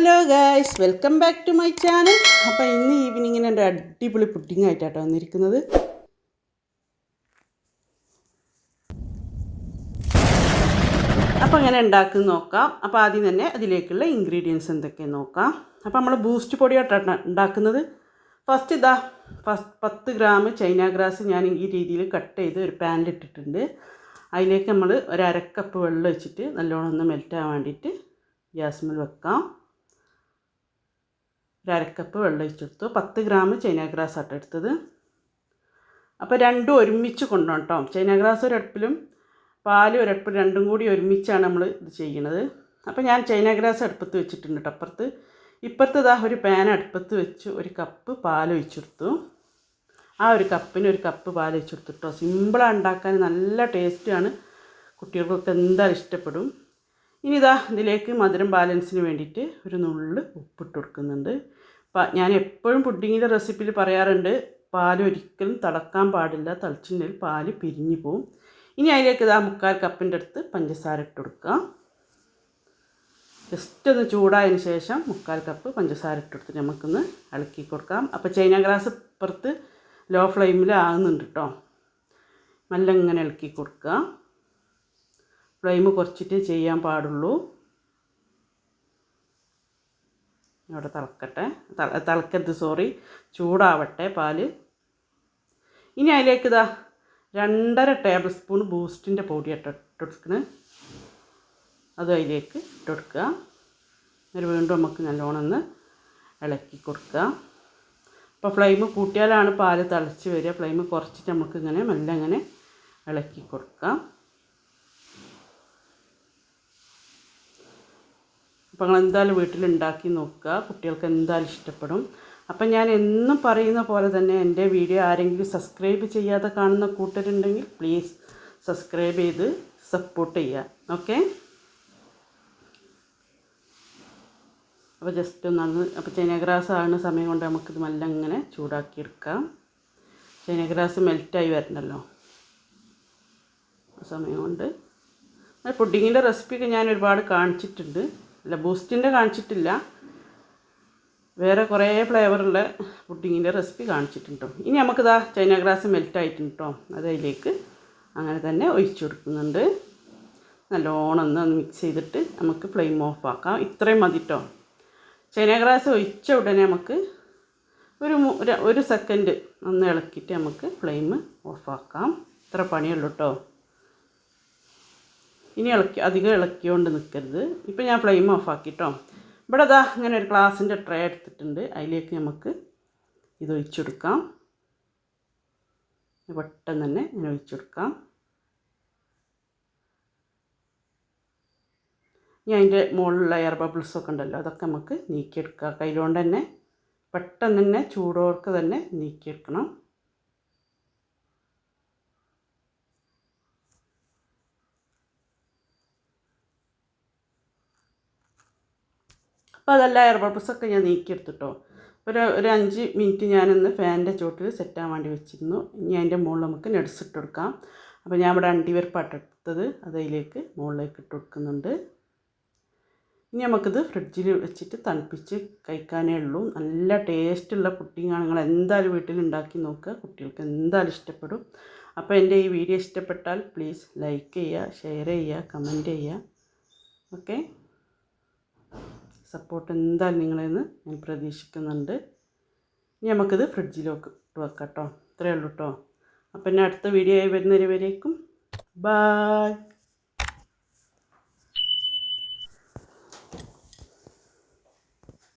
Hello guys welcome back to my channel അപ്പോൾ ഇന്ന് ഈവനിങ്ങിന് എന്റെ അടിപൊളി പുഡിംഗ് ആയിട്ടാണ് വന്നിരിക്കുന്നത്. അപ്പോൾ അങ്ങനെ ഉണ്ടാക്കുന്ന നോക്കാം. അപ്പോൾ ആദ്യം തന്നെ അതിലേക്കുള്ള ഇൻഗ്രീഡിയൻസ് എന്തൊക്കെയാണ് നോക്കാം. അപ്പോൾ നമ്മൾ ബൂസ്റ്റ് പൊടിയായിട്ടാണ് ഉണ്ടാക്കുന്നത്. ഫസ്റ്റ് ഇതാ ഫസ്റ്റ് പത്ത് ഗ്രാം ചൈന ഗ്രാസ് ഞാൻ ഈ രീതിയിൽ കട്ട് ചെയ്ത് ഒരു പാനിൽ ഇട്ടിട്ടുണ്ട്. അതിലേക്ക് നമ്മൾ ഒരു അരക്കപ്പ് വെള്ളം വെച്ചിട്ട് നല്ലോണം ഒന്ന് മെൽറ്റ് വേണ്ടിയിട്ട് ഗ്യാസ്മിൽ വെക്കാം. ഒരു അരക്കപ്പ് വെള്ളം ഒഴിച്ചെടുത്തു പത്ത് ഗ്രാം ചൈന ഗ്രാസ് ആട്ടോ എടുത്തത്. അപ്പോൾ രണ്ടും ഒരുമിച്ച് കൊണ്ടുപോകണം കേട്ടോ ചൈന ഗ്രാസ് ഒരടുപ്പിലും പാൽ ഒരടുപ്പിൽ രണ്ടും കൂടി ഒരുമിച്ചാണ് നമ്മൾ ഇത് ചെയ്യണത്. അപ്പോൾ ഞാൻ ചൈന ഗ്രാസ് അടുപ്പത്ത് വെച്ചിട്ടുണ്ട് കേട്ടോ അപ്പുറത്ത്. ഇപ്പുറത്ത് ഇതാ ഒരു പാൻ അടുപ്പത്ത് വെച്ച് ഒരു കപ്പ് പാൽ ഒഴിച്ചെടുത്തു. ആ ഒരു കപ്പിന് ഒരു കപ്പ് പാൽ ഒഴിച്ചെടുത്തു കേട്ടോ സിമ്പിളാണ് ഉണ്ടാക്കാൻ നല്ല ടേസ്റ്റാണ്. കുട്ടികൾക്കൊക്കെ എന്തായാലും ഇഷ്ടപ്പെടും. ഇനി ഇതാ ഇതിലേക്ക് മധുരം ബാലൻസിന് വേണ്ടിയിട്ട് ഒരു നുള്ള് ഉപ്പിട്ട് കൊടുക്കുന്നുണ്ട്. ഞാൻ എപ്പോഴും പുഡിങ്ങിന്റെ റെസിപ്പിയിൽ പറയാറുണ്ട് പാൽ ഒരിക്കലും തിളക്കാൻ പാടില്ല തിളച്ചിട്ടുണ്ടെങ്കിൽ പാൽ പിരിഞ്ഞു പോവും. ഇനി അതിലേക്ക് ഇതാ മുക്കാൽ കപ്പിന്റെ അടുത്ത് പഞ്ചസാര ഇട്ട് കൊടുക്കുക ജസ്റ്റ് ഒന്ന് ചൂടായതിന് ശേഷം മുക്കാൽ കപ്പ് പഞ്ചസാര ഇട്ട് കൊടുത്തിട്ട് നമുക്കൊന്ന് ഇളക്കി കൊടുക്കാം. അപ്പോൾ ചൈന ഗ്ലാസ് ഇപ്പുറത്ത് ലോ ഫ്ലെയിമിൽ ആകുന്നുണ്ട് കേട്ടോ നല്ല ഇങ്ങനെ ഇളക്കി കൊടുക്കുക ഫ്ലെയിം കുറച്ചിട്ട് ചെയ്യാൻ പാടുള്ളൂ. ഇവിടെ തിളക്കട്ടെ. തിളക്കരുത് സോറി ചൂടാവട്ടെ പാൽ. ഇനി അതിലേക്ക് ഇതാ രണ്ടര ടേബിൾ സ്പൂൺ ബൂസ്റ്റിന്റെ പൊടി ഇട്ട് ഇട്ടെടുക്കണേ അത് അതിലേക്ക് ഇട്ടെടുക്കുക എന്നിട്ട് വീണ്ടും നമുക്ക് നല്ലോണം ഒന്ന് ഇളക്കി കൊടുക്കുക. അപ്പോൾ ഫ്ലെയിം കൂട്ടിയാലാണ് പാൽ തിളച്ച് വരിക. ഫ്ലെയിം കുറച്ചിട്ട് നമുക്കിങ്ങനെ മെല്ലെ ഇങ്ങനെ ഇളക്കി കൊടുക്കാം. അപ്പോൾ എന്തായാലും വീട്ടിൽ ഉണ്ടാക്കി നോക്കുക. കുട്ടികൾക്ക് എന്തായാലും ഇഷ്ടപ്പെടും. അപ്പം ഞാൻ എന്നും പറയുന്ന പോലെ തന്നെ എന്റെ വീഡിയോ ആരെങ്കിലും സബ്സ്ക്രൈബ് ചെയ്യാതെ കാണുന്ന കൂട്ടരുണ്ടെങ്കിൽ പ്ലീസ് സബ്സ്ക്രൈബ് ചെയ്ത് സപ്പോർട്ട് ചെയ്യുക. ഓക്കെ? അപ്പോൾ ജസ്റ്റ് ഒന്നാണ് അപ്പോൾ ചൈനഗ്രാസ് ആകുന്ന സമയം കൊണ്ട് നമുക്കിത് നല്ല ഇങ്ങനെ ചൂടാക്കിയെടുക്കാം ചൈനഗ്രാസ് ചൈന ഗ്രാസ് മെൽറ്റായി വരണമല്ലോ ആ സമയം കൊണ്ട്. പുഡിങ്ങിന്റെ റെസിപ്പിയൊക്കെ ഞാൻ ഒരുപാട് കാണിച്ചിട്ടുണ്ട്. അല്ല ബൂസ്റ്റിന്റെ കാണിച്ചിട്ടില്ല. വേറെ കുറേ ഫ്ലേവറുള്ള പുഡിങ്ങിന്റെ റെസിപ്പി കാണിച്ചിട്ടുണ്ട് ഇനി നമുക്കിതാ ചൈന ഗ്രാസ് മെൽറ്റ് ആയിട്ടുണ്ട് കേട്ടോ അത് അതിലേക്ക് അങ്ങനെ തന്നെ ഒഴിച്ചു കൊടുക്കുന്നുണ്ട്. നല്ലോണം ഒന്ന് മിക്സ് ചെയ്തിട്ട് നമുക്ക് ഫ്ലെയിം ഓഫ് ആക്കാം. ഇത്രയും മതി കേട്ടോ ചൈന ഗ്രാസ് ഒഴിച്ച ഉടനെ നമുക്ക് ഒരു- ഒരു സെക്കൻഡ് ഒന്ന് ഇളക്കിയിട്ട് നമുക്ക് ഫ്ലെയിം ഓഫാക്കാം ഇത്ര പണിയുള്ളൂ കേട്ടോ ഇനി ഇളക്കി അധികം ഇളക്കിക്കൊണ്ട് നിൽക്കരുത് ഇപ്പം ഞാൻ ഫ്ലെയിം ഓഫ് ആക്കിട്ടോ. ഇവിടെ അതാ ഇങ്ങനെ ഒരു ഗ്ലാസിന്റെ ട്രേ എടുത്തിട്ടുണ്ട്. അതിലേക്ക് നമുക്ക് ഇത് ഒഴിച്ചെടുക്കാം. പെട്ടെന്ന് തന്നെ ഇങ്ങനെ ഒഴിച്ചെടുക്കാം. ഇനി അതിന്റെ മുകളിലുള്ള എയർ ബബിൾസ് ഒക്കെ ഉണ്ടല്ലോ അതൊക്കെ നമുക്ക് നീക്കിയെടുക്കുക കയ്യിലുകൊണ്ട് തന്നെ പെട്ടെന്ന് തന്നെ ചൂടോർക്ക് തന്നെ നീക്കിയെടുക്കണം. അപ്പോൾ അതെല്ലാം എയർ ബബിൾസൊക്കെ ഞാൻ നീക്കിയെടുത്തിട്ടോ. ഒരു ഒരു അഞ്ച് മിനിറ്റ് ഞാനൊന്ന് ഫാനിന്റെ ചോട്ടിൽ സെറ്റാൻ വേണ്ടി വെച്ചിരുന്നു. ഇനി അതിന്റെ മുകളിൽ നമുക്ക് നെഡ്സ് കൊടുക്കാം. അപ്പോൾ ഞാൻ ഇവിടെ അണ്ടിവരപ്പാട്ട് എടുത്തത്. അത് അതിലേക്ക് മുകളിലേക്ക് ഇട്ട് കൊടുക്കുന്നുണ്ട്. ഇനി നമുക്കിത് ഫ്രിഡ്ജിൽ വെച്ചിട്ട് തണുപ്പിച്ച് കഴിക്കാനേ ഉള്ളൂ. നല്ല ടേസ്റ്റുള്ള പുഡിങ്ങാണ് നിങ്ങൾ എന്തായാലും വീട്ടിൽ ഉണ്ടാക്കി നോക്കുക. കുട്ടികൾക്ക് എന്തായാലും ഇഷ്ടപ്പെടും. അപ്പോൾ എന്റെ ഈ വീഡിയോ ഇഷ്ടപ്പെട്ടാൽ പ്ലീസ് ലൈക്ക് ചെയ്യുക ഷെയർ ചെയ്യുക കമന്റ് ചെയ്യുക. ഓക്കെ സപ്പോർട്ട് എന്തായാലും നിങ്ങളിൽ നിന്ന് ഞാൻ പ്രതീക്ഷിക്കുന്നുണ്ട്. ഇനി നമുക്കിത് ഫ്രിഡ്ജിലേക്ക് ഇട്ട് വെക്കാം കേട്ടോ ഇത്രയേ ഉള്ളൂ കേട്ടോ അപ്പം എന്നെ അടുത്ത വീഡിയോ ആയി വരുന്നവരേക്കും ബായ്